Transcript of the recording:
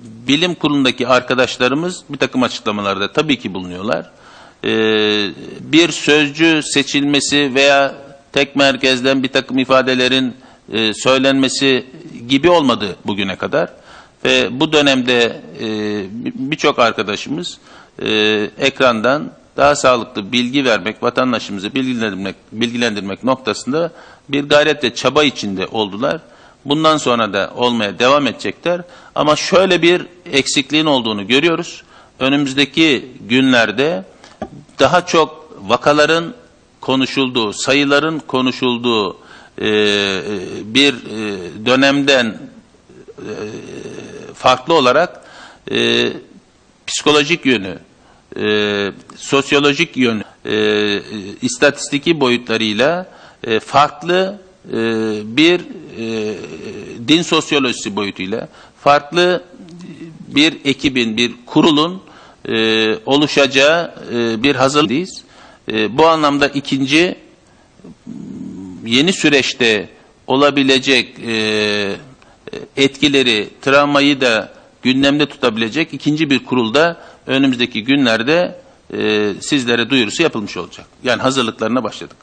bilim kurulundaki arkadaşlarımız bir takım açıklamalarda tabii ki bulunuyorlar. Ee, bir sözcü seçilmesi veya tek merkezden bir takım ifadelerin e, söylenmesi gibi olmadı bugüne kadar. Ve bu dönemde e, birçok arkadaşımız e, ekrandan daha sağlıklı bilgi vermek, vatandaşımızı bilgilendirmek, bilgilendirmek noktasında bir gayret ve çaba içinde oldular. Bundan sonra da olmaya devam edecekler. Ama şöyle bir eksikliğin olduğunu görüyoruz. Önümüzdeki günlerde daha çok vakaların konuşulduğu, sayıların konuşulduğu e, bir e, dönemden e, farklı olarak e, psikolojik yönü, e, sosyolojik yönü, e, e, istatistiki boyutlarıyla e, farklı e, bir e, din sosyolojisi boyutuyla farklı bir ekibin, bir kurulun e, oluşacağı e, bir hazırlığındayız. E, bu anlamda ikinci yeni süreçte olabilecek e, etkileri, travmayı da gündemde tutabilecek ikinci bir kurulda önümüzdeki günlerde e, sizlere duyurusu yapılmış olacak. Yani hazırlıklarına başladık.